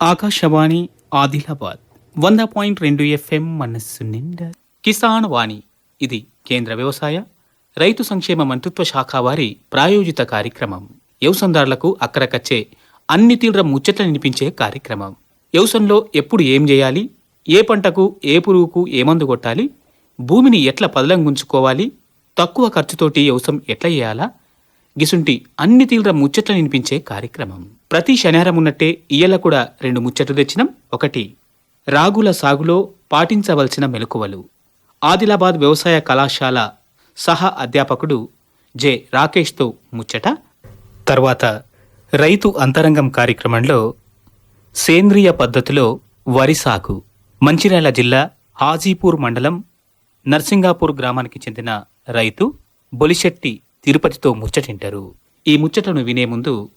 ఆకాశవాణి ఆదిలాబాద్ వంద పాయింట్ రెండు ఎఫ్ఎం మనస్సు నిండా. కిసాన్ వాణి ఇది కేంద్ర వ్యవసాయ రైతు సంక్షేమ మంత్రిత్వ శాఖ వారి ప్రాయోజిత కార్యక్రమం. యవసందారులకు అక్కరకచ్చే అన్ని తీవ్ర ముచ్చట్లు వినిపించే కార్యక్రమం. యవసంలో ఎప్పుడు ఏం చేయాలి? ఏ పంటకు ఏ పురుగుకు ఏ మందు కొట్టాలి? భూమిని ఎట్లా పదలంగుంచుకోవాలి తక్కువ ఖర్చుతోటి వ్యవసాయం ఎట్లా చేయాలా? గిసుంటి అన్ని తీవ్ర ముచ్చట్లు వినిపించే కార్యక్రమం. ప్రతి శనివారం ఉన్నట్టే ఇయ్యల కూడా రెండు ముచ్చట్లు తెచ్చినాం. ఒకటి రాగుల సాగులో పాటించవలసిన మెలకువలు. ఆదిలాబాద్ వ్యవసాయ కళాశాల సహ అధ్యాపకుడు జె. రాకేష్తో ముచ్చట. తర్వాత రైతు అంతరంగం కార్యక్రమంలో సేంద్రియ పద్ధతిలో వరి సాగు. మంచిర్యాల జిల్లా హాజీపూర్ మండలం నర్సింగాపూర్ గ్రామానికి చెందిన రైతు బొలిశెట్టి తిరుపతితో ముచ్చటింటారు. ఈ ముచ్చటను వినే ముందు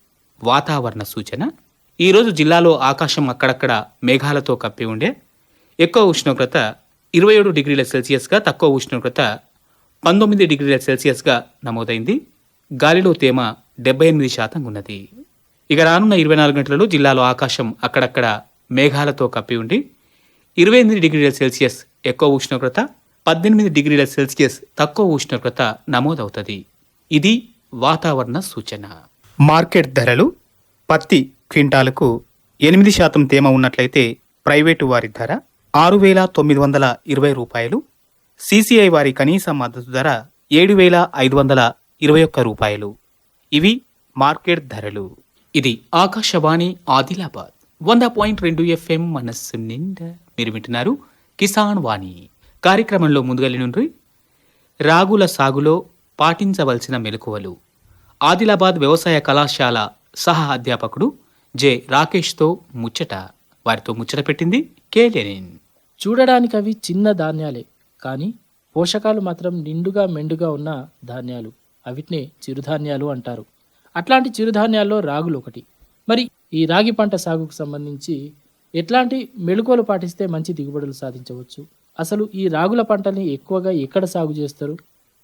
వాతావరణ సూచన. ఈరోజు జిల్లాలో ఆకాశం అక్కడక్కడ మేఘాలతో కప్పి ఉండే. ఎక్కువ ఉష్ణోగ్రత ఇరవై ఏడు డిగ్రీల సెల్సియస్గా తక్కువ ఉష్ణోగ్రత పంతొమ్మిది డిగ్రీల సెల్సియస్గా నమోదైంది. గాలిలో తేమ డెబ్బై ఎనిమిది శాతం ఉన్నది. ఇక రానున్న ఇరవై నాలుగు గంటలలో జిల్లాలో ఆకాశం అక్కడక్కడ మేఘాలతో కప్పి ఉండి ఇరవై ఎనిమిది డిగ్రీల సెల్సియస్ ఎక్కువ ఉష్ణోగ్రత పద్దెనిమిది డిగ్రీల సెల్సియస్ తక్కువ ఉష్ణోగ్రత నమోదవుతుంది. ఇది వాతావరణ సూచన. మార్కెట్ ధరలు పత్తి క్వింటాలకు ఎనిమిది శాతం తేమ ఉన్నట్లయితే ప్రైవేటు వారి ధర ఆరు వేల తొమ్మిది వందల ఇరవై రూపాయలు సిసిఐ వారి కనీస మద్దతు ధర ఏడు వేల ఐదు వందల ఇరవై ఒక్క రూపాయలు. ఇవి మార్కెట్ ధరలు. ఇది ఆకాశవాణి ఆదిలాబాద్ వంద పాయింట్ రెండు ఎఫ్ఎం మనస్సు నిండా. మీరు వింటున్నారు కిసాన్ వాణి. కార్యక్రమంలో ముందుగలి నుండి రాగుల సాగులో పాటించవలసిన మెలకువలు. ఆదిలాబాద్ వ్యవసాయ కళాశాల సహ అధ్యాపకుడు జె. రాకేష్తో ముచ్చట. వారితో ముచ్చట పెట్టింది కే. లెనిన్. చూడడానికి అవి చిన్న ధాన్యాలే కానీ పోషకాలు మాత్రం నిండుగా మెండుగా ఉన్న ధాన్యాలు. అవిటినే చిరుధాన్యాలు అంటారు. అట్లాంటి చిరుధాన్యాల్లో రాగులు ఒకటి. మరి ఈ రాగి పంట సాగుకు సంబంధించి ఎట్లాంటి మెళుకువలు పాటిస్తే మంచి దిగుబడులు సాధించవచ్చు? అసలు ఈ రాగుల పంటల్ని ఎక్కువగా ఎక్కడ సాగు చేస్తారు?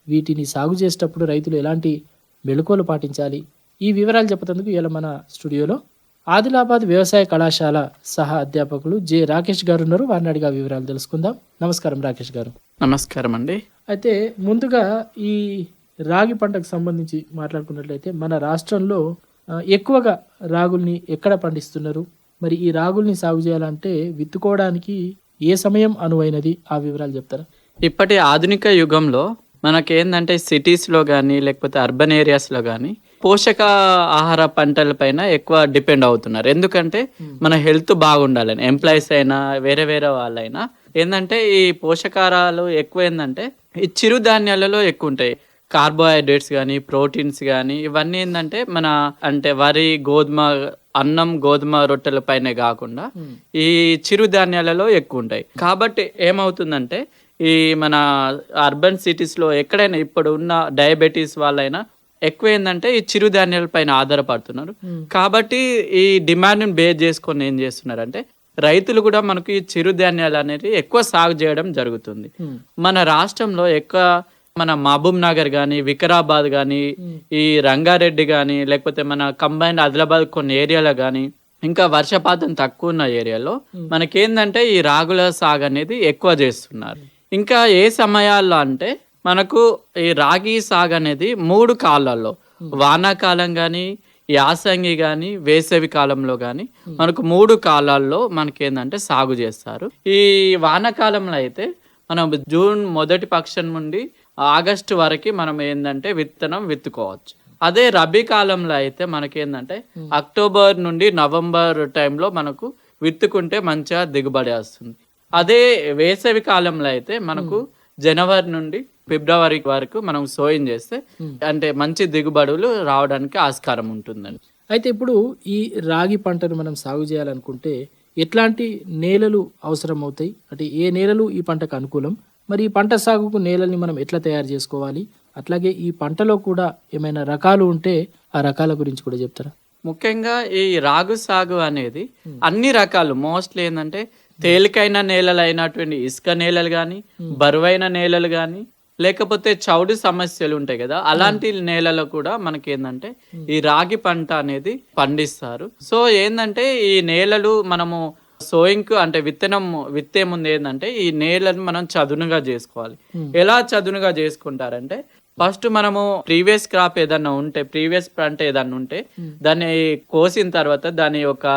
వీటిని సాగు చేసేటప్పుడు రైతులు ఎలాంటి మెళుకువలు పాటించాలి? ఈ వివరాలు చెప్పేందుకు ఇలా మన స్టూడియోలో ఆదిలాబాద్ వ్యవసాయ కళాశాల సహా అధ్యాపకులు జె రాకేష్ గారు ఉన్నారు. వారిని అడిగా వివరాలు తెలుసుకుందాం. నమస్కారం రాకేష్ గారు. నమస్కారం అండి. అయితే ముందుగా ఈ రాగి పంటకు సంబంధించి మాట్లాడుకున్నట్లయితే మన రాష్ట్రంలో ఎక్కువగా రాగుల్ని ఎక్కడ పండిస్తున్నారు? మరి ఈ రాగుల్ని సాగు చేయాలంటే విత్తుకోవడానికి ఏ సమయం అనువైనది? ఆ వివరాలు చెప్తారా? ఇప్పటి ఆధునిక యుగంలో మనకేందంటే సిటీస్లో కానీ లేకపోతే అర్బన్ ఏరియాస్లో కానీ పోషక ఆహార పంటల పైన ఎక్కువ డిపెండ్ అవుతున్నారు. ఎందుకంటే మన హెల్త్ బాగుండాలని ఎంప్లాయీస్ అయినా వేరే వేరే వాళ్ళైనా. ఏంటంటే ఈ పోషకాహారాలు ఎక్కువ ఏంటంటే ఈ చిరుధాన్యాలలో ఎక్కువ ఉంటాయి కార్బోహైడ్రేట్స్ కానీ ప్రోటీన్స్ కానీ ఇవన్నీ ఏంటంటే మన అంటే వరి గోధుమ అన్నం గోధుమ రొట్టెల పైనే కాకుండా ఈ చిరుధాన్యాలలో ఎక్కువ ఉంటాయి కాబట్టి ఏమవుతుందంటే ఈ మన అర్బన్ సిటీస్లో ఎక్కడైనా ఇప్పుడు ఉన్న డయాబెటీస్ వాళ్ళైనా ఎక్కువ ఏంటంటే ఈ చిరుధాన్యాల పైన ఆధారపడుతున్నారు. కాబట్టి ఈ డిమాండ్ని బేస్ చేసుకొని ఏం చేస్తున్నారంటే రైతులు కూడా మనకి ఈ చిరుధాన్యాలు అనేది ఎక్కువ సాగు చేయడం జరుగుతుంది. మన రాష్ట్రంలో ఎక్కువ మన మహబూబ్ నగర్ కానీ వికారాబాద్ కానీ ఈ రంగారెడ్డి కానీ లేకపోతే మన కంబైన్డ్ ఆదిలాబాద్ కొన్ని ఏరియాలో కానీ ఇంకా వర్షపాతం తక్కువ ఉన్న ఏరియాలో మనకేందంటే ఈ రాగుల సాగు అనేది ఎక్కువ చేస్తున్నారు. ఇంకా ఏ సమయాల్లో అంటే మనకు ఈ రాగి సాగు అనేది మూడు కాలాల్లో. వానాకాలం కానీ యాసంగి కానీ వేసవి కాలంలో కానీ మనకు మూడు కాలాల్లో మనకి ఏంటంటే సాగు చేస్తారు. ఈ వానాకాలంలో అయితే మనం జూన్ మొదటి పక్షం నుండి ఆగస్టు వరకు మనం ఏంటంటే విత్తనం విత్తుకోవచ్చు. అదే రబీ కాలంలో అయితే మనకేందంటే అక్టోబర్ నుండి నవంబర్ టైంలో మనకు విత్తుకుంటే మంచిగా దిగుబడి వస్తుంది. అదే వేసవి కాలంలో అయితే మనకు జనవరి నుండి ఫిబ్రవరి వరకు మనం సోయం చేస్తే అంటే మంచి దిగుబడులు రావడానికి ఆస్కారం ఉంటుందండి. అయితే ఇప్పుడు ఈ రాగి పంటను మనం సాగు చేయాలనుకుంటే ఎట్లాంటి నేలలు అవసరం అవుతాయి అంటే ఏ నేలలు ఈ పంటకు అనుకూలం? మరి ఈ పంట సాగుకు నేలల్ని మనం ఎట్లా తయారు చేసుకోవాలి? అట్లాగే ఈ పంటలో కూడా ఏమైనా రకాలు ఉంటే ఆ రకాల గురించి కూడా చెప్తారా? ముఖ్యంగా ఈ రాగు సాగు అనేది అన్ని రకాలు మోస్ట్లీ ఏంటంటే తేలికైన నేలలు అయినటువంటి ఇసుక నేలలు కానీ బరువైన నేలలు కానీ లేకపోతే చౌడు సమస్యలు ఉంటాయి కదా అలాంటి నేలలో కూడా మనకి ఏంటంటే ఈ రాగి పంట అనేది పండిస్తారు. సో ఏంటంటే ఈ నేలలు మనము సోయింగ్ అంటే విత్తనం విత్తే ముందు ఏంటంటే ఈ నేలను మనం చదునుగా చేసుకోవాలి. ఎలా చదునుగా చేసుకుంటారంటే ఫస్ట్ మనము ప్రీవియస్ క్రాప్ ఏదన్నా ఉంటే ప్రీవియస్ పంట ఏదన్నా ఉంటే దాన్ని కోసిన తర్వాత దాని యొక్క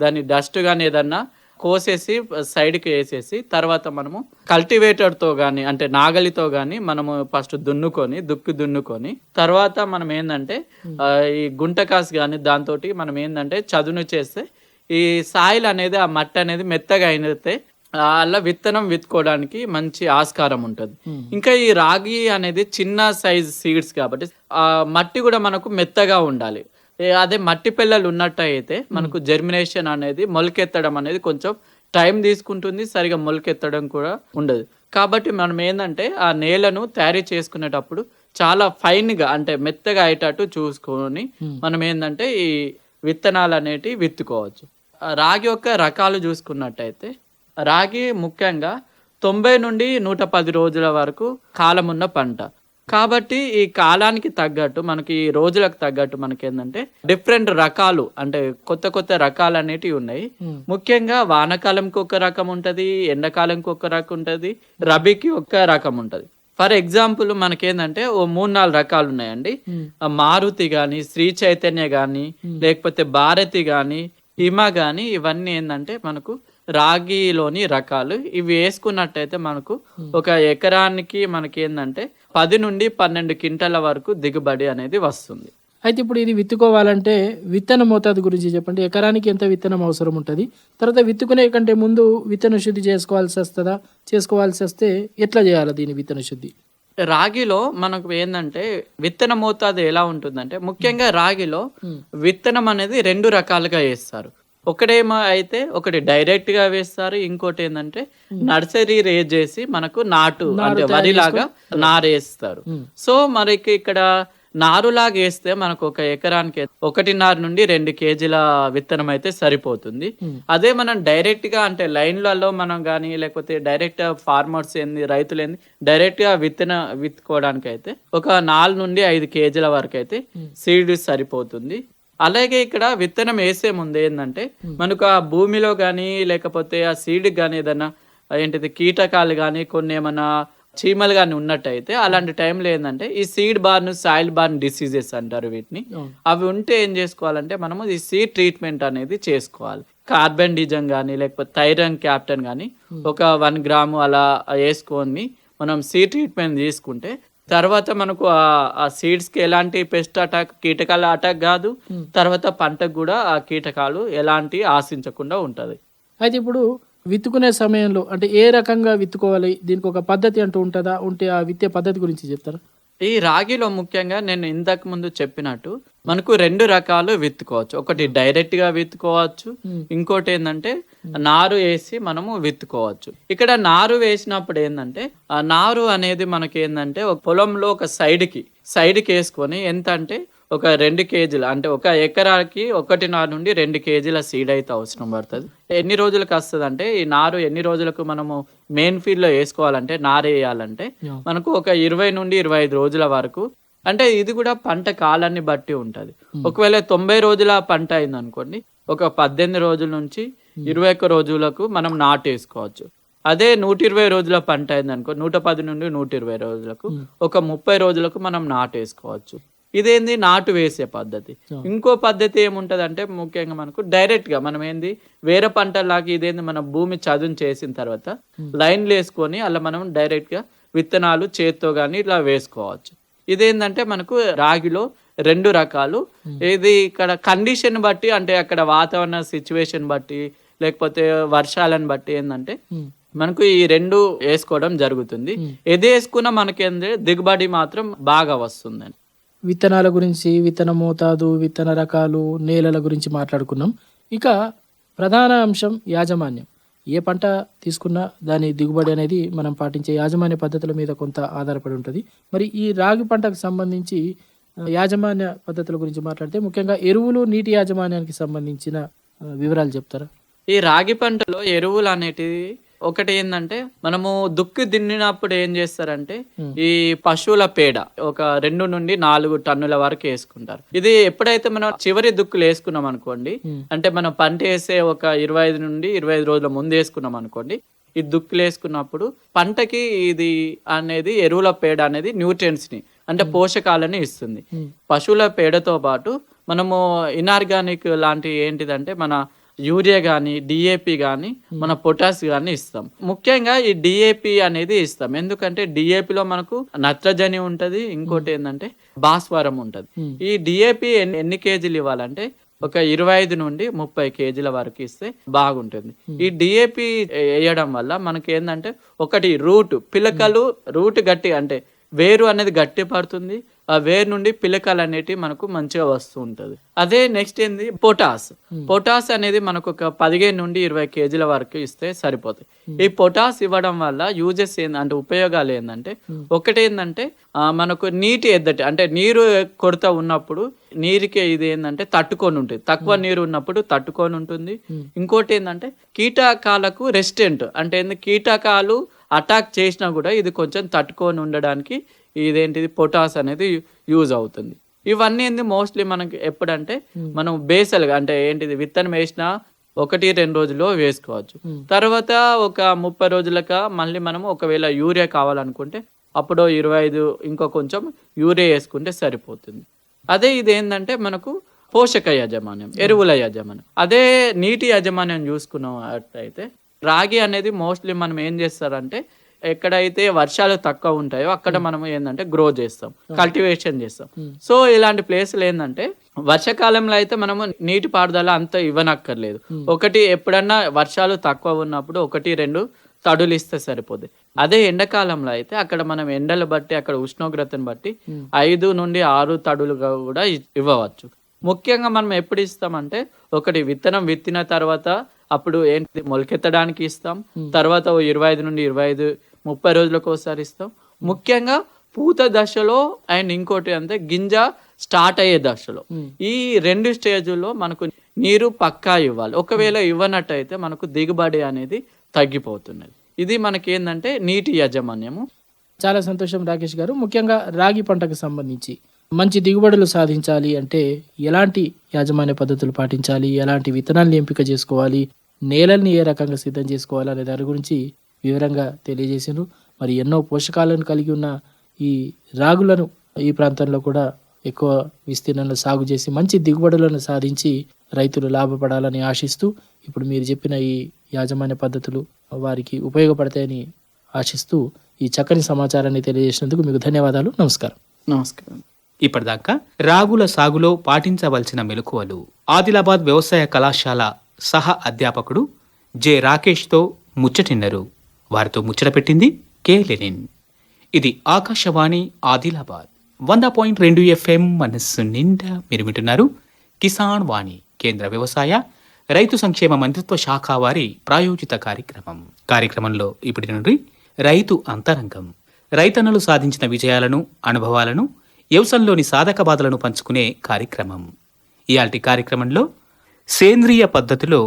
దాని డస్ట్ కానీ ఏదన్నా కోసేసి సైడ్కి వేసేసి తర్వాత మనము కల్టివేటర్తో గాని అంటే నాగలితో గాని మనము ఫస్ట్ దున్నుకొని దుక్కి దున్నుకొని తర్వాత మనం ఏంటంటే ఈ గుంటకాస్ కానీ దాంతో మనం ఏంటంటే చదును చేస్తే ఈ సాయిల్ అనేది ఆ మట్టి అనేది మెత్తగా అయితే అలా విత్తనం విత్తుకోవడానికి మంచి ఆస్కారం ఉంటుంది. ఇంకా ఈ రాగి అనేది చిన్న సైజ్ సీడ్స్ కాబట్టి ఆ మట్టి కూడా మనకు మెత్తగా ఉండాలి. అదే మట్టి పిల్లలు ఉన్నట్టు అయితే మనకు జర్మినేషన్ అనేది మొలకెత్తడం అనేది కొంచెం టైం తీసుకుంటుంది సరిగా మొలకెత్తడం కూడా ఉండదు. కాబట్టి మనం ఏంటంటే ఆ నేలను తయారీ చేసుకునేటప్పుడు చాలా ఫైన్గా అంటే మెత్తగా అయ్యేటట్టు చూసుకొని మనం ఏంటంటే ఈ విత్తనాలు అనేటివి విత్తుకోవచ్చు. రాగి యొక్క రకాలు చూసుకున్నట్టయితే రాగి ముఖ్యంగా తొంభై నుండి నూట పది రోజుల వరకు కాలం ఉన్న పంట. కాబట్టి ఈ కాలానికి తగ్గట్టు మనకి ఈ రోజులకు తగ్గట్టు మనకి ఏంటంటే డిఫరెంట్ రకాలు అంటే కొత్త కొత్త రకాలు అనేటివి ఉన్నాయి. ముఖ్యంగా వానకాలంకి ఒక రకం ఉంటది ఎండాకాలంకి ఒక రకం ఉంటది రబీకి ఒక రకం ఉంటది. ఫర్ ఎగ్జాంపుల్ మనకేందంటే ఓ మూడు నాలుగు రకాలు ఉన్నాయండి. మారుతి గాని శ్రీ చైతన్య గాని లేకపోతే భారతి గాని హిమ గాని ఇవన్నీ ఏంటంటే మనకు రాగిలోని రకాలు ఇవి వేసుకున్నట్టయితే మనకు ఒక ఎకరానికి మనకి ఏంటంటే పది నుండి పన్నెండు క్వింటాల వరకు దిగుబడి అనేది వస్తుంది. అయితే ఇప్పుడు ఇది విత్తుకోవాలంటే విత్తన మోతాదు గురించి చెప్పండి. ఎకరానికి ఎంత విత్తనం అవసరం ఉంటుంది? తర్వాత విత్తుకునే కంటే ముందు విత్తన శుద్ధి చేసుకోవాల్సి వస్తుందా? చేసుకోవాల్సి వస్తే ఎట్లా చేయాలి దీని విత్తన శుద్ధి? రాగిలో మనకు ఏంటంటే విత్తన మోతాదు ఎలా ఉంటుందంటే ముఖ్యంగా రాగిలో విత్తనం అనేది రెండు రకాలుగా వేస్తారు. ఒకటేమో అయితే ఒకటి డైరెక్ట్గా వేస్తారు ఇంకోటి ఏంటంటే నర్సరీ రేజ్ చేసి మనకు నాటు అంటే వరిలాగా నారేస్తారు. సో మనకి ఇక్కడ నారులాగా వేస్తే మనకు ఒక ఎకరానికి ఒకటిన్నర నుండి రెండు కేజీల విత్తనం అయితే సరిపోతుంది. అదే మనం డైరెక్ట్గా అంటే లైన్లలో మనం కానీ లేకపోతే డైరెక్ట్ ఫార్మర్స్ ఏంది రైతులు ఏంది డైరెక్ట్గా విత్తన విత్తుకోవడానికి అయితే ఒక నాలుగు నుండి ఐదు కేజీల వరకు అయితే సీడ్ సరిపోతుంది. అలాగే ఇక్కడ విత్తనం వేసే ముందు ఏంటంటే మనకు ఆ భూమిలో కానీ లేకపోతే ఆ సీడ్ కానీ ఏదైనా ఏంటిది కీటకాలు కానీ కొన్ని ఏమైనా చీమలు కానీ ఉన్నట్టయితే అలాంటి టైంలో ఏంటంటే ఈ seed borne soil borne diseases అంటారు వీటిని. అవి ఉంటే ఏం చేసుకోవాలంటే మనము ఈ సీడ్ ట్రీట్మెంట్ అనేది చేసుకోవాలి. కార్బన్ డిజం కానీ లేకపోతే థైరన్ క్యాప్టన్ కానీ ఒక వన్ గ్రాము అలా వేసుకొని మనం సీడ్ ట్రీట్మెంట్ తీసుకుంటే తర్వాత మనకు ఆ- ఆ సీడ్స్కి ఎలాంటి పెస్ట్ అటాక్ కీటకాల అటాక్ కాదు. తర్వాత పంటకు కూడా ఆ కీటకాలు ఎలాంటి ఆశించకుండా ఉంటది. అయితే ఇప్పుడు విత్తుకునే సమయంలో అంటే ఏ రకంగా విత్తుకోవాలి? దీనికి ఒక పద్ధతి అంటూ ఉంటుందా? ఉంటే ఆ విత్తే పద్ధతి గురించి చెప్తారా? ఈ రాగిలో ముఖ్యంగా నేను ఇంతకు ముందు చెప్పినట్టు మనకు రెండు రకాలు విత్తుకోవచ్చు. ఒకటి డైరెక్ట్గా విత్తుకోవచ్చు. ఇంకోటి ఏంటంటే నారు వేసి మనము విత్తుకోవచ్చు. ఇక్కడ నారు వేసినప్పుడు ఏంటంటే ఆ నారు అనేది మనకి ఏంటంటే ఒక పొలంలో ఒక సైడ్కి సైడ్కి వేసుకొని ఎంత అంటే ఒక రెండు కేజీలు అంటే ఒక ఎకరాకి ఒకటిన్నర నుండి రెండు కేజీల సీడ్ అయితే అవసరం పడుతుంది. ఎన్ని రోజులకు వస్తుంది అంటే ఈ నారు ఎన్ని రోజులకు మనము మెయిన్ ఫీల్డ్లో వేసుకోవాలంటే నారు వేయాలంటే మనకు ఒక ఇరవై నుండి ఇరవై ఐదు రోజుల వరకు అంటే ఇది కూడా పంట కాలాన్ని బట్టి ఉంటది. ఒకవేళ తొంభై రోజుల పంట అయింది అనుకోండి ఒక పద్దెనిమిది రోజుల నుంచి ఇరవై ఒక్క రోజులకు మనం నాటు వేసుకోవచ్చు అదే నూట ఇరవై రోజుల పంట అయింది అనుకో నూట పది నుండి నూట ఇరవై రోజులకు ఒక ముప్పై రోజులకు మనం నాటు వేసుకోవచ్చు ఇదేంది? నాటు వేసే పద్ధతి. ఇంకో పద్ధతి ఏముంటది అంటే ముఖ్యంగా మనకు డైరెక్ట్గా మనం ఏంది వేరే పంటలాగా ఇదేంది? మన భూమి చదును చేసిన తర్వాత లైన్లు వేసుకొని అలా మనం డైరెక్ట్గా విత్తనాలు చేత్తో గానీ ఇట్లా వేసుకోవచ్చు. ఇదేంటంటే మనకు రాగిలో రెండు రకాలు. ఇది ఇక్కడ కండిషన్ బట్టి అంటే అక్కడ వాతావరణ సిచ్యువేషన్ బట్టి లేకపోతే వర్షాలను బట్టి ఏంటంటే మనకు ఈ రెండు వేసుకోవడం జరుగుతుంది. ఏది వేసుకున్నా మనకేంది? దిగుబడి మాత్రం బాగా వస్తుందండి విత్తనాల గురించి విత్తన మోతాదు విత్తన రకాలు నేలల గురించి మాట్లాడుకున్నాం. ఇక ప్రధాన అంశం యాజమాన్యం. ఏ పంట తీసుకున్నా దాని దిగుబడి అనేది మనం పాటించే యాజమాన్య పద్ధతుల మీద కొంత ఆధారపడి ఉంటుంది. మరి ఈ రాగి పంటకు సంబంధించి యాజమాన్య పద్ధతుల గురించి మాట్లాడితే ముఖ్యంగా ఎరువులు నీటి యాజమాన్యానికి సంబంధించిన వివరాలు చెప్తారా? ఈ రాగి పంటలో ఎరువులు అనేటివి ఒకటి ఏంటంటే మనము దుక్కి దిన్నినప్పుడు ఏం చేస్తారంటే ఈ పశువుల పేడ ఒక రెండు నుండి నాలుగు టన్నుల వరకు వేసుకుంటారు. ఇది ఎప్పుడైతే మనం చివరి దుక్కులు వేసుకున్నాం అనుకోండి అంటే మనం పంట వేసే ఒక ఇరవై ఐదు నుండి ఇరవై ఐదు రోజుల ముందు వేసుకున్నాం అనుకోండి ఈ దుక్కులు వేసుకున్నప్పుడు పంటకి ఇది అనేది ఎరువుల పేడ అనేది న్యూట్రియన్స్ని అంటే పోషకాలని ఇస్తుంది. పశువుల పేడతో పాటు మనము ఇనార్గానిక్ లాంటి ఏంటిదంటే మన యూరియా కానీ డిఏపి కానీ మన పొటాస్ కానీ ఇస్తాం. ముఖ్యంగా ఈ డిఏపి అనేది ఇస్తాం. ఎందుకంటే డిఏపిలో మనకు నత్రజని ఉంటది ఇంకోటి ఏంటంటే భాస్వరం ఉంటది. ఈ డిఏపి ఎన్ని ఎన్ని కేజీలు ఇవ్వాలంటే ఒక ఇరవై ఐదు నుండి ముప్పై కేజీల వరకు ఇస్తే బాగుంటుంది. ఈ డిఏపి వేయడం వల్ల మనకి ఏంటంటే ఒకటి రూట్ పిలకలు రూట్ గట్టి అంటే వేరు అనేది గట్టి పడుతుంది ఆ వేరు నుండి పిలకలు అనేటివి మనకు మంచిగా వస్తూ ఉంటది. అదే నెక్స్ట్ ఏంది? పొటాస్ పొటాస్ అనేది మనకు ఒక పదిహేను నుండి ఇరవై కేజీల వరకు ఇస్తే సరిపోతాయి. ఈ పొటాస్ ఇవ్వడం వల్ల యూజెస్ ఏంది అంటే ఉపయోగాలు ఏంటంటే ఒకటి ఏంటంటే మనకు నీటి ఎద్దటి అంటే నీరు కొరత ఉన్నప్పుడు నీరుకి ఇది ఏంటంటే తట్టుకొని ఉంటుంది. తక్కువ నీరు ఉన్నప్పుడు తట్టుకొని ఉంటుంది. ఇంకోటి ఏంటంటే కీటకాలకు రెసిస్టెంట్ అంటే ఏంది? కీటకాలు అటాక్ చేసినా కూడా ఇది కొంచెం తట్టుకొని ఉండడానికి ఇదేంటిది? పొటాస్ అనేది యూజ్ అవుతుంది. ఇవన్నీ ఏంది? మోస్ట్లీ మనకి ఎప్పుడంటే మనం బేసల్గా అంటే ఏంటిది? విత్తనం వేసినా ఒకటి రెండు రోజుల్లో వేసుకోవచ్చు. తర్వాత ఒక ముప్పై రోజులక మళ్ళీ మనం ఒకవేళ యూరియా కావాలనుకుంటే అప్పుడు ఇరవై ఐదు ఇంకో కొంచెం యూరియా వేసుకుంటే సరిపోతుంది. అదే ఇది ఏంటంటే మనకు పోషక యాజమాన్యం ఎరువుల యాజమాన్యం. అదే నీటి యాజమాన్యం చూసుకున్నట్టయితే రాగి అనేది మోస్ట్లీ మనం ఏం చేస్తారంటే ఎక్కడైతే వర్షాలు తక్కువ ఉంటాయో అక్కడ మనం ఏంటంటే గ్రో చేస్తాం కల్టివేషన్ చేస్తాం. సో ఇలాంటి ప్లేసులు ఏంటంటే వర్షాకాలంలో అయితే మనము నీటి పారుదల అంత ఇవ్వనక్కర్లేదు. ఒకటి ఎప్పుడన్నా వర్షాలు తక్కువ ఉన్నప్పుడు ఒకటి రెండు తడులు ఇస్తే సరిపోద్ది. అదే ఎండాకాలంలో అయితే అక్కడ మనం ఎండలు బట్టి అక్కడ ఉష్ణోగ్రతను బట్టి ఐదు నుండి ఆరు తడులుగా కూడా ఇవ్వవచ్చు. ముఖ్యంగా మనం ఎప్పుడు ఇస్తామంటే ఒకటి విత్తనం విత్తిన తర్వాత అప్పుడు ఏంటి మొలకెత్తడానికి ఇస్తాం. తర్వాత ఓ ఇరవై ఐదు నుండి ఇరవై ఐదు ముప్పై రోజులకు ఒకసారి ఇస్తాం. ముఖ్యంగా పూత దశలో అండ్ ఇంకోటి అంటే గింజ స్టార్ట్ అయ్యే దశలో. ఈ రెండు స్టేజుల్లో మనకు నీరు పక్కా ఇవ్వాలి. ఒకవేళ ఇవ్వనట్టయితే మనకు దిగుబడి అనేది తగ్గిపోతున్నది. ఇది మనకి ఏంటంటే నీటి యాజమాన్యము. చాలా సంతోషం రాకేష్ గారు. ముఖ్యంగా రాగి పంటకు సంబంధించి మంచి దిగుబడులు సాధించాలి అంటే ఎలాంటి యాజమాన్య పద్ధతులు పాటించాలి? ఎలాంటి విత్తనాలను ఎంపిక చేసుకోవాలి? నేలల్ని ఏ రకంగా సిద్ధం చేసుకోవాలి అనే దాని గురించి వివరంగా తెలియజేసిండ్రు. మరి ఎన్నో పోషకాలను కలిగి ఉన్న ఈ రాగులను ఈ ప్రాంతంలో కూడా ఎక్కువ విస్తీర్ణంలో సాగు చేసి మంచి దిగుబడులను సాధించి రైతులు లాభపడాలని ఆశిస్తూ ఇప్పుడు మీరు చెప్పిన ఈ యాజమాన్య పద్ధతులు వారికి ఉపయోగపడతాయని ఆశిస్తూ ఈ చక్కని సమాచారాన్ని తెలియజేసినందుకు మీకు ధన్యవాదాలు. నమస్కారం. నమస్కారం. ఇప్పటిదాకా రాగుల సాగులో పాటించవలసిన మెలకువలు ఆదిలాబాద్ వ్యవసాయ కళాశాల సహ అధ్యాపకుడు జె. రాకేష్తో ముచ్చటిన్నారు. వారితో ముచ్చట పెట్టింది కె. లెనిన్. ఇది ఆకాశవాణి ఆదిలాబాద్ వంద పాయింట్ రెండు ఎఫ్ఎం మనస్సు నిండా మీరు వింటున్నారు కిసాన్ వాణి కేంద్ర వ్యవసాయ రైతు సంక్షేమ మంత్రిత్వ శాఖ వారి ప్రాయోజిత కార్యక్రమం. కార్యక్రమంలో ఇప్పటి నుండి రైతు అంతరంగం రైతన్నలు సాధించిన విజయాలను అనుభవాలను వ్యవసాయంలోని సాధక బాధలను పంచుకునే కార్యక్రమం. ఇయాల్టి కార్యక్రమంలో సేంద్రియ పద్ధతిలో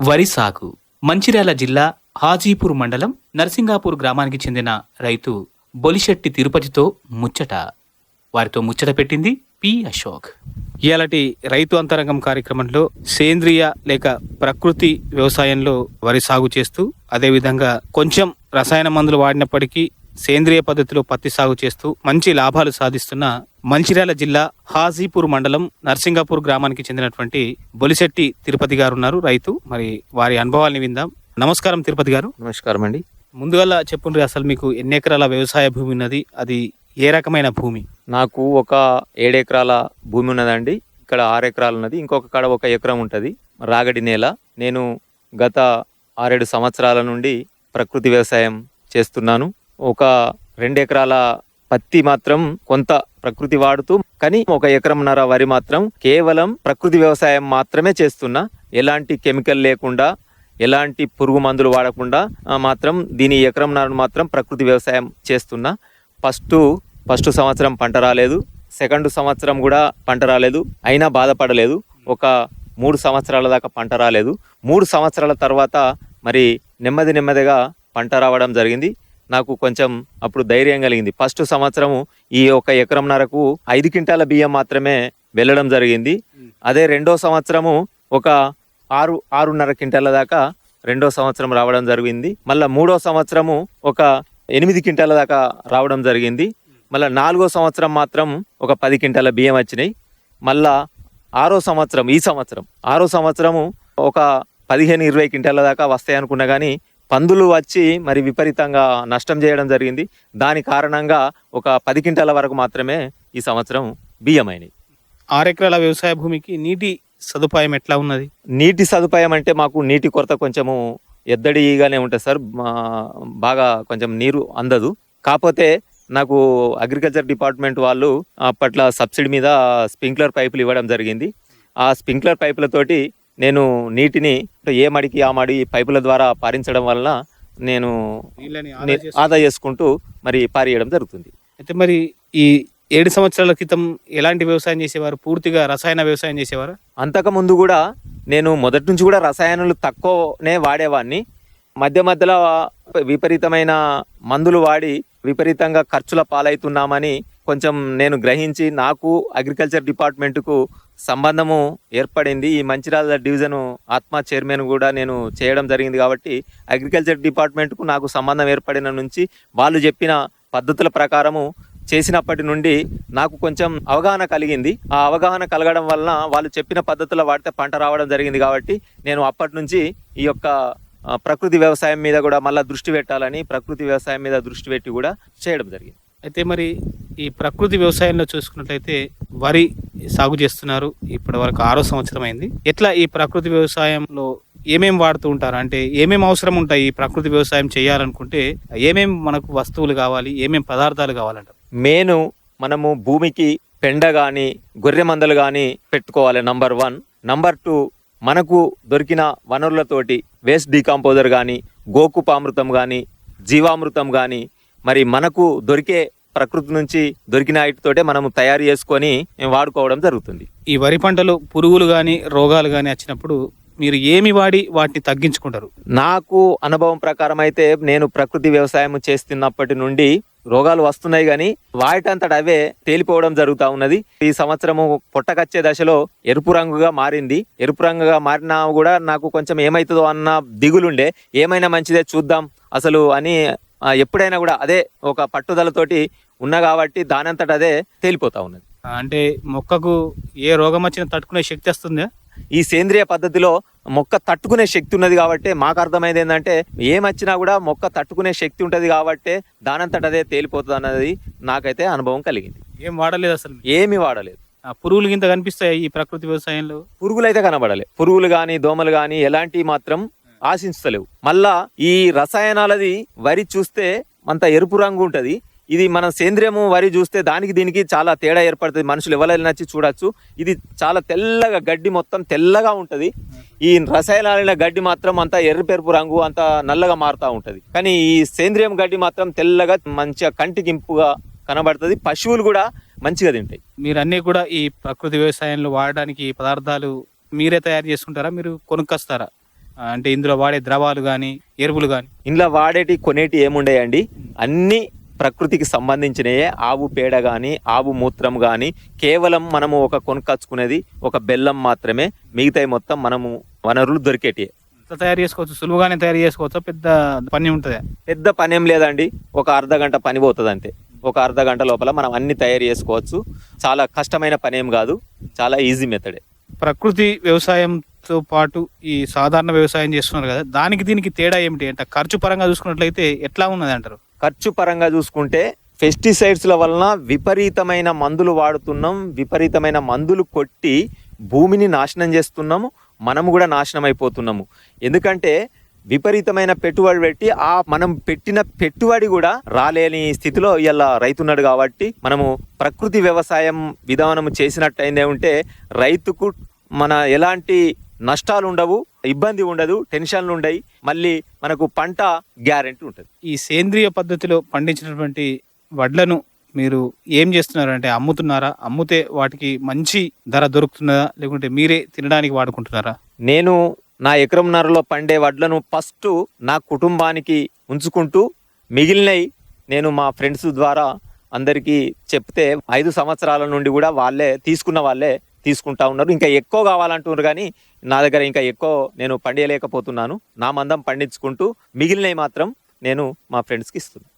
వరి సాగు. మంచిర్యాల జిల్లా హాజీపూర్ మండలం నర్సింగాపూర్ గ్రామానికి చెందిన రైతు బొలిశెట్టి తిరుపతితో ముచ్చట. వారితో ముచ్చట పెట్టింది పి అశోక్. ఇలాంటి రైతు అంతరంగం కార్యక్రమంలో సేంద్రియ లేక ప్రకృతి వ్యవసాయంలో వరి సాగు చేస్తూ అదేవిధంగా కొంచెం రసాయన మందులు వాడినప్పటికీ సేంద్రియ పద్ధతిలో పత్తి సాగు చేస్తూ మంచి లాభాలు సాధిస్తున్న మంచిర్యాల జిల్లా హాజీపూర్ మండలం నర్సింగాపూర్ గ్రామానికి చెందినటువంటి బొలిశెట్టి తిరుపతి గారు ఉన్నారు. రైతు మరి వారి అనుభవాల్ని విందాం. నమస్కారం తిరుపతి గారు. నమస్కారం అండి. ముందుగా చెప్పుండ్రి అసలు మీకు ఎన్ని ఎకరాల వ్యవసాయ భూమి ఉన్నది? అది ఏ రకమైన భూమి? నాకు ఒక ఏడు ఎకరాల భూమి ఉన్నదండి. ఇక్కడ ఆరు ఎకరాలు ఉన్నది. ఇంకొక కాడ ఒక ఎకరం ఉంటుంది. రాగడి నేల. నేను గత ఆరేడు సంవత్సరాల నుండి ప్రకృతి వ్యవసాయం చేస్తున్నాను. ఒక రెండు ఎకరాల పత్తి మాత్రం కొంత ప్రకృతి వాడుతూ కానీ ఒక ఎకరంన్నర వరి మాత్రం కేవలం ప్రకృతి వ్యవసాయం మాత్రమే చేస్తున్నా ఎలాంటి కెమికల్ లేకుండా ఎలాంటి పురుగు మందులు వాడకుండా మాత్రం దీని ఎకరంన్నర మాత్రం ప్రకృతి వ్యవసాయం చేస్తున్నా. ఫస్ట్ ఫస్ట్ సంవత్సరం పంట రాలేదు సెకండ్ సంవత్సరం కూడా పంట రాలేదు అయినా బాధపడలేదు ఒక మూడు సంవత్సరాల దాకా పంట రాలేదు. మూడు సంవత్సరాల తర్వాత మరి నెమ్మది నెమ్మదిగా పంట రావడం జరిగింది. నాకు కొంచెం అప్పుడు ధైర్యం కలిగింది. ఫస్ట్ సంవత్సరము ఈ ఒక ఎకరంన్నరకు ఐదు క్వింటాల బియ్యం మాత్రమే వెళ్ళడం జరిగింది. అదే రెండో సంవత్సరము ఒక ఆరు ఆరున్నర క్వింటాల దాకా రెండో సంవత్సరం రావడం జరిగింది. మళ్ళీ మూడో సంవత్సరము ఒక ఎనిమిది క్వింటాల దాకా రావడం జరిగింది. మళ్ళీ నాలుగో సంవత్సరం మాత్రం ఒక పది క్వింటాల బియ్యం వచ్చినాయి. మళ్ళా ఆరో సంవత్సరం ఈ సంవత్సరం ఆరో సంవత్సరము ఒక పదిహేను ఇరవై క్వింటాల దాకా వస్తాయి అనుకున్నా కానీ పందులు వచ్చి మరి విపరీతంగా నష్టం చేయడం జరిగింది. దాని కారణంగా ఒక పది క్వింటాల వరకు మాత్రమే ఈ సంవత్సరం బియ్యం అయినాయి ఆరు ఎకరాల వ్యవసాయ భూమికి నీటి సదుపాయం ఎట్లా ఉన్నది? నీటి సదుపాయం అంటే మాకు నీటి కొరత కొంచెము ఎద్దడిగానే ఉంటుంది సార్. బాగా కొంచెం నీరు అందదు. కాకపోతే నాకు అగ్రికల్చర్ డిపార్ట్మెంట్ వాళ్ళు అప్పట్లో సబ్సిడీ మీద స్ప్రింక్లర్ పైపులు ఇవ్వడం జరిగింది. ఆ స్ప్రింక్లర్ పైపులతోటి నేను నీటిని ఏ మడికి ఆ మడి పైపుల ద్వారా పారించడం వలన నేను ఆదా చేసుకుంటూ మరి పారేయడం జరుగుతుంది. అయితే మరి ఈ ఏడు సంవత్సరాల క్రితం ఎలాంటి వ్యవసాయం చేసేవారు? పూర్తిగా రసాయన వ్యవసాయం చేసేవారు? అంతకుముందు కూడా నేను మొదటి నుంచి కూడా రసాయనాలు తక్కువనే వాడేవాడిని మధ్య మధ్యలో విపరీతమైన మందులు వాడి విపరీతంగా ఖర్చుల పాలవుతున్నామని కొంచెం నేను గ్రహించి నాకు అగ్రికల్చర్ డిపార్ట్మెంట్కు సంబంధము ఏర్పడింది. ఈ మంచిర్యాల డివిజన్ ఆత్మ చైర్మన్ కూడా నేను చేయడం జరిగింది కాబట్టి అగ్రికల్చర్ డిపార్ట్మెంట్కు నాకు సంబంధం ఏర్పడిన నుంచి వాళ్ళు చెప్పిన పద్ధతుల ప్రకారము చేసినప్పటి నుండి నాకు కొంచెం అవగాహన కలిగింది. ఆ అవగాహన కలగడం వలన వాళ్ళు చెప్పిన పద్ధతుల వాడితే పంట రావడం జరిగింది కాబట్టి నేను అప్పటి నుంచి ఈ యొక్క ప్రకృతి వ్యవసాయం మీద కూడా మళ్ళీ దృష్టి పెట్టాలని ప్రకృతి వ్యవసాయం మీద దృష్టి పెట్టి కూడా చేయడం జరిగింది. అయితే మరి ఈ ప్రకృతి వ్యవసాయంలో చూసుకున్నట్లయితే వరి సాగు చేస్తున్నారు. ఇప్పటి వరకు ఆరో సంవత్సరం అయింది. ఎట్లా ఈ ప్రకృతి వ్యవసాయంలో ఏమేం వాడుతూ ఉంటారు? అంటే ఏమేం అవసరం ఉంటాయి ఈ ప్రకృతి వ్యవసాయం చేయాలనుకుంటే ఏమేం మనకు వస్తువులు కావాలి? ఏమేం పదార్థాలు కావాలంట మేను మనము భూమికి పెండ కానీ గొర్రె మందలు కానీ పెట్టుకోవాలి నంబర్ వన్. నంబర్ టూ మనకు దొరికిన వనరులతోటి వేస్ట్ డీకాంపోజర్ కానీ గోకుపామృతం కానీ జీవామృతం కానీ మరి మనకు దొరికే ప్రకృతి నుంచి దొరికిన వాటితోటే మనము తయారు చేసుకొని వాడుకోవడం జరుగుతుంది. ఈ వరి పంటలో పురుగులు కానీ రోగాలు కానీ వచ్చినప్పుడు మీరు ఏమి వాడి వాటిని తగ్గించుకుంటారు? నాకు అనుభవం ప్రకారం అయితే నేను ప్రకృతి వ్యవసాయం చేస్తున్నప్పటి నుండి రోగాలు వస్తున్నాయి కానీ వాటింతట అవే తేలిపోవడం జరుగుతా ఉన్నది. ఈ సంవత్సరము పొట్టకచ్చే దశలో ఎరుపు రంగుగా మారింది. ఎరుపు రంగుగా మారినా కూడా నాకు కొంచెం ఏమవుతుందో అన్న దిగులుండే. ఏమైనా మంచిదే చూద్దాం అసలు అని ఎప్పుడైనా కూడా అదే ఒక పట్టుదలతోటి ఉన్నా కాబట్టి దానంతట అదే తేలిపోతా ఉన్నది. అంటే మొక్కకు ఏ రోగం వచ్చినా తట్టుకునే శక్తి వస్తుందా? ఈ సేంద్రియ పద్ధతిలో మొక్క తట్టుకునే శక్తి ఉన్నది కాబట్టి మాకు అర్థమైంది ఏంటంటే ఏమొచ్చినా కూడా మొక్క తట్టుకునే శక్తి ఉంటుంది కాబట్టి దానంతట అదే తేలిపోతుంది అన్నది నాకైతే అనుభవం కలిగింది. ఏం వాడలేదు అసలు? ఏమీ వాడలేదు. పురుగులు గింత కనిపిస్తాయి ఈ ప్రకృతి వ్యవసాయంలో? పురుగులు అయితే కనబడలే. పురుగులు కానీ దోమలు కానీ ఎలాంటివి మాత్రం ఆశించలేవు. మళ్ళా ఈ రసాయనాలది వరి చూస్తే అంత ఎరుపు రంగు ఉంటుంది. ఇది మనం సేంద్రియము వరి చూస్తే దానికి దీనికి చాలా తేడా ఏర్పడుతుంది. మనుషులు ఎవరైనా నచ్చి చూడొచ్చు. ఇది చాలా తెల్లగా గడ్డి మొత్తం తెల్లగా ఉంటుంది. ఈ రసాయనాలైన గడ్డి మాత్రం అంతా ఎర్రపెరుపు రంగు అంత నల్లగా మారుతూ ఉంటుంది. కానీ ఈ సేంద్రియం గడ్డి మాత్రం తెల్లగా మంచిగా కంటికి ఇంపుగా కనబడుతుంది. పశువులు కూడా మంచిగా తింటాయి. మీరు అన్నీ కూడా ఈ ప్రకృతి వ్యవసాయంలో వాడడానికి పదార్థాలు మీరే తయారు చేసుకుంటారా? మీరు కొనుక్కొస్తారా? అంటే ఇందులో వాడే ద్రవాలు కానీ ఎరువులు కానీ ఇంట్లో వాడేటి కొనేటి ఏముండయండి? అన్ని ప్రకృతికి సంబంధించినయే. ఆవు పేడ కానీ ఆవు మూత్రం కానీ కేవలం మనము ఒక కొనుక్కొచ్చుకునేది ఒక బెల్లం మాత్రమే. మిగతాయి మొత్తం మనము వనరులు దొరికేటి తయారు చేసుకోవచ్చు సులువుగానే తయారు చేసుకోవచ్చా పెద్ద పని ఉంటుందా. పెద్ద పని ఏం లేదండి. ఒక అర్ధ గంట పని పోతుంది అంతే ఒక అర్ధ గంట లోపల మనం అన్ని తయారు చేసుకోవచ్చు. చాలా కష్టమైన పని ఏం కాదు. చాలా ఈజీ మెథడే. ప్రకృతి వ్యవసాయంతో పాటు ఈ సాధారణ వ్యవసాయం చేస్తున్నారు కదా దానికి దీనికి తేడా ఏమిటి? అంటే ఖర్చు పరంగా చూసుకున్నట్లయితే ఎట్లా ఉన్నది అంటారు? ఖర్చు పరంగా చూసుకుంటే పెస్టిసైడ్స్ల వలన విపరీతమైన మందులు వాడుతున్నాం విపరీతమైన మందులు కొట్టి భూమిని నాశనం చేస్తున్నాము మనము కూడా నాశనం అయిపోతున్నాము ఎందుకంటే విపరీతమైన పెట్టుబడి పెట్టి ఆ మనం పెట్టిన పెట్టుబడి కూడా రాలేని స్థితిలో ఇలా రైతున్నాడు కాబట్టి మనము ప్రకృతి వ్యవసాయం విధానం చేసినట్టయిందే ఉంటే రైతుకు మన ఎలాంటి నష్టాలు ఉండవు ఇబ్బంది ఉండదు టెన్షన్లు ఉండయి మళ్ళీ మనకు పంట గ్యారెంటీ ఉంటుంది. ఈ సేంద్రియ పద్ధతిలో పండించినటువంటి వడ్లను మీరు ఏం చేస్తున్నారు అంటే అమ్ముతున్నారా? అమ్ముతే వాటికి మంచి ధర దొరుకుతున్నదా లేకుంటే మీరే తినడానికి వాడుకుంటున్నారా? నేను నా ఎకరంన్నరలో పండే వడ్లను ఫస్ట్ నా కుటుంబానికి ఉంచుకుంటూ మిగిలినవి నేను మా ఫ్రెండ్స్ ద్వారా అందరికీ చెప్తే ఐదు సంవత్సరాల నుండి కూడా వాళ్ళే తీసుకున్న వాళ్ళే తీసుకుంటా ఉన్నారు. ఇంకా ఎక్కువ కావాలంటున్నారు కానీ నా దగ్గర ఇంకా ఎక్కువ నేను పండియలేకపోతున్నాను. నా మందం పండించుకుంటూ మిగిలినవి మాత్రం నేను మా ఫ్రెండ్స్కి ఇస్తున్నాను.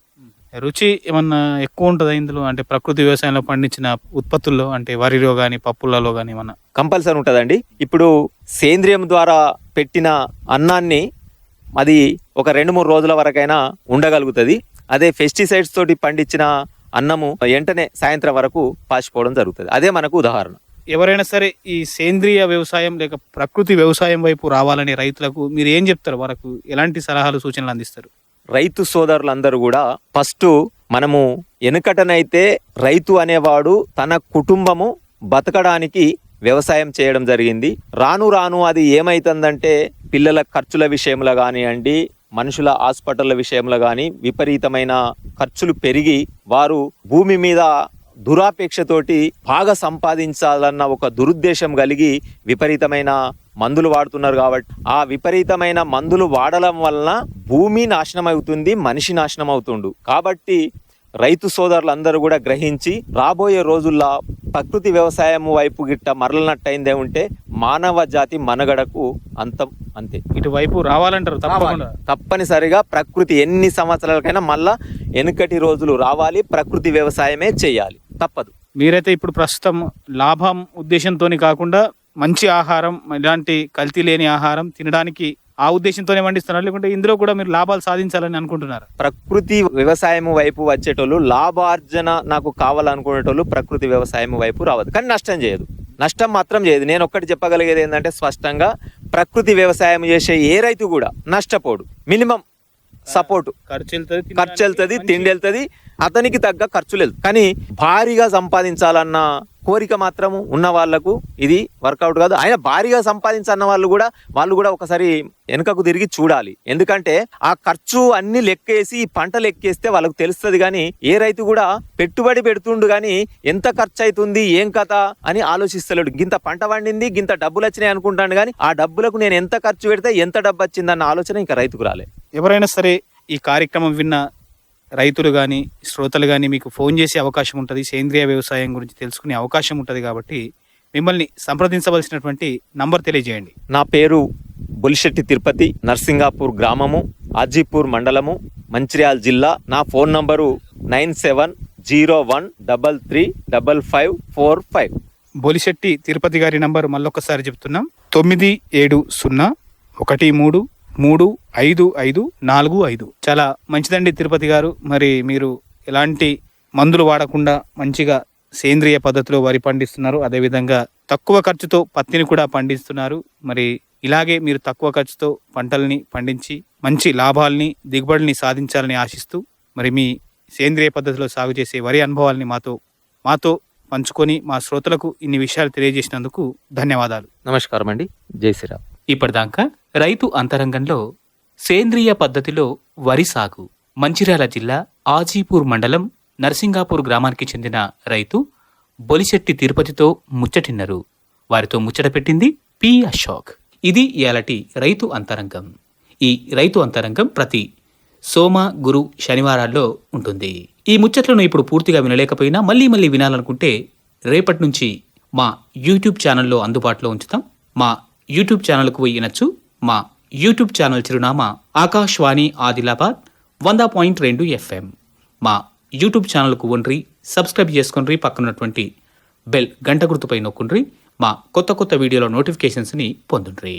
రుచి ఏమన్నా ఎక్కువ ఉంటుందా ఇందులో? అంటే ప్రకృతి వ్యవసాయంలో పండించిన ఉత్పత్తుల్లో అంటే వరిలో కానీ పప్పులలో కానీ ఏమన్నా? కంపల్సరీ ఉంటుందండి. ఇప్పుడు సేంద్రియం ద్వారా పెట్టిన అన్నాన్ని అది ఒక రెండు మూడు రోజుల వరకైనా ఉండగలుగుతుంది. అదే పెస్టిసైడ్స్ తోటి పండించిన అన్నము వెంటనే సాయంత్రం వరకు పాసిపోవడం జరుగుతుంది. అదే మనకు ఉదాహరణ. ఎవరైనా సరే ఈ సేంద్రియ వ్యవసాయం లేక ప్రకృతి వ్యవసాయం వైపు రావాలని రైతులకు మీరు ఏం చెప్తారు? వరకు ఎలాంటి సలహాలు సూచనలు అందిస్తారు? రైతు సోదరులందరూ కూడా ఫస్ట్ మనము వెనుకటనైతే రైతు అనేవాడు తన కుటుంబము బతకడానికి వ్యవసాయం చేయడం జరిగింది. రాను రాను అది ఏమవుతుందంటే పిల్లల ఖర్చుల విషయంలో కానివ్వండి మనుషుల హాస్పిటళ్ళ విషయంలో కానీ విపరీతమైన ఖర్చులు పెరిగి వారు భూమి మీద దురాపేక్షతోటి బాగా సంపాదించాలన్న ఒక దురుద్దేశం కలిగి విపరీతమైన మందులు వాడుతున్నారు కాబట్టి ఆ విపరీతమైన మందులు వాడడం వలన భూమి నాశనం అవుతుంది మనిషి నాశనం అవుతుండు కాబట్టి రైతు సోదరులందరూ కూడా గ్రహించి రాబోయే రోజుల్లో ప్రకృతి వ్యవసాయం వైపు గిట్ట మరలనట్టయిందే ఉంటే మానవ జాతి మనగడకు అంతం అంతే. ఇటువైపు రావాలంటారు తప్పకుండా. తప్పనిసరిగా ప్రకృతి ఎన్ని సంవత్సరాలకైనా మళ్ళా వెనుకటి రోజులు రావాలి ప్రకృతి వ్యవసాయమే చేయాలి. తప్పదు. మీరైతే ఇప్పుడు ప్రస్తుతం లాభం ఉద్దేశంతోని కాకుండా మంచి ఆహారం ఇలాంటి కల్తీ లేని ఆహారం తినడానికి ఆ ఉద్దేశంతోనే పండిస్తున్నారు. లేకుంటే ఇందులో కూడా మీరు లాభాలు సాధించాలని అనుకుంటున్నారు? ప్రకృతి వ్యవసాయం వైపు వచ్చేటోళ్ళు లాభార్జన నాకు కావాలనుకునేటోళ్ళు ప్రకృతి వ్యవసాయం వైపు రావద్దు. కానీ నష్టం చేయదు. నష్టం మాత్రం చేయదు. నేను ఒక్కటి చెప్పగలిగేది ఏంటంటే స్పష్టంగా ప్రకృతి వ్యవసాయం చేసే ఏ రైతు కూడా నష్టపోడు. Minimum support. ఖర్చు వెళ్తుంది ఖర్చు వెళ్తుంది తిండి వెళ్తుంది అతనికి తగ్గ ఖర్చులు వెళ్తుంది కానీ భారీగా సంపాదించాలన్న కోరిక మాత్రము ఉన్న వాళ్ళకు ఇది వర్కౌట్ కాదు. ఆయన భారీగా సంపాదించన్న వాళ్ళు కూడా వాళ్ళు కూడా ఒకసారి వెనుకకు తిరిగి చూడాలి. ఎందుకంటే ఆ ఖర్చు అన్ని లెక్కేసి పంటలు పంట లెక్కేస్తే వాళ్ళకు తెలుస్తుంది కానీ ఏ రైతు కూడా పెట్టుబడి పెడుతుండు కానీ ఎంత ఖర్చు అవుతుంది ఏం కథ అని ఆలోచిస్తలేడు. గింత పంట పండింది గింత డబ్బులు వచ్చినాయి అనుకుంటాను కానీ ఆ డబ్బులకు నేను ఎంత ఖర్చు పెడితే ఎంత డబ్బు వచ్చిందన్న ఆలోచన ఇంకా రైతుకు రాలే. ఎవరైనా సరే ఈ కార్యక్రమం విన్న రైతులు కానీ శ్రోతలు కానీ మీకు ఫోన్ చేసే అవకాశం ఉంటుంది. సేంద్రియ వ్యవసాయం గురించి తెలుసుకునే అవకాశం ఉంటుంది కాబట్టి మిమ్మల్ని సంప్రదించవలసినటువంటి నంబర్ తెలియజేయండి. నా పేరు బొలిశెట్టి తిరుపతి నర్సింగాపూర్ గ్రామము అజీపూర్ మండలము మంచిర్యాల జిల్లా. నా phone number nine seven zero one double three double five four five. Bolisetti Tirupati గారి నంబర్ మళ్ళొకసారి చెప్తున్నాం. తొమ్మిది ఏడు సున్నా ఒకటి మూడు మూడు ఐదు ఐదు నాలుగు ఐదు. చాలా మంచిదండి తిరుపతి గారు. మరి మీరు ఎలాంటి మందులు వాడకుండా మంచిగా సేంద్రియ పద్ధతిలో వరి పండిస్తున్నారు అదేవిధంగా తక్కువ ఖర్చుతో పత్తిని కూడా పండిస్తున్నారు. మరి ఇలాగే మీరు తక్కువ ఖర్చుతో పంటల్ని పండించి మంచి లాభాల్ని దిగుబడిని సాధించాలని ఆశిస్తూ మరి మీ సేంద్రియ పద్ధతిలో సాగు చేసే వరి అనుభవాల్ని మాతో మాతో పంచుకొని మా శ్రోతలకు ఇన్ని విషయాలు తెలియజేసినందుకు ధన్యవాదాలు. నమస్కారం అండి జై శ్రీరామ్. ఇప్పటిదాకా రైతు అంతరంగంలో సేంద్రియ పద్ధతిలో వరి సాగు మంచిర్యాల జిల్లా ఆజీపూర్ మండలం నర్సింగాపూర్ గ్రామానికి చెందిన రైతు బొలిశెట్టి తిరుపతితో ముచ్చటిన్నారు. వారితో ముచ్చట పెట్టింది పి అశోక్. ఇది ఇయాలటి రైతు అంతరంగం. ఈ రైతు అంతరంగం ప్రతి సోమ గురు శనివారాల్లో ఉంటుంది. ఈ ముచ్చట్లను ఇప్పుడు పూర్తిగా వినలేకపోయినా మళ్ళీ మళ్ళీ వినాలనుకుంటే రేపటి నుంచి మా యూట్యూబ్ ఛానల్లో అందుబాటులో ఉంచుతాం. మా యూట్యూబ్ ఛానల్కు పోయి మా యూట్యూబ్ ఛానల్ చిరునామా ఆకాశవాణి ఆదిలాబాద్ వంద పాయింట్ రెండు ఎఫ్ఎం. మా యూట్యూబ్ ఛానల్కు ఒండ్రి సబ్స్క్రైబ్ చేసుకుని పక్కనటువంటి బెల్ గంట గుర్తుపై నొక్కుండ్రి మా కొత్త కొత్త వీడియోల నోటిఫికేషన్స్ని పొందుండ్రి.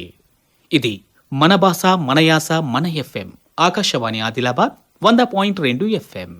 ఇది మన భాష మన యాస మన ఎఫ్ఎం. ఆకాశవాణి ఆదిలాబాద్ వంద పాయింట్ రెండు ఎఫ్ఎం.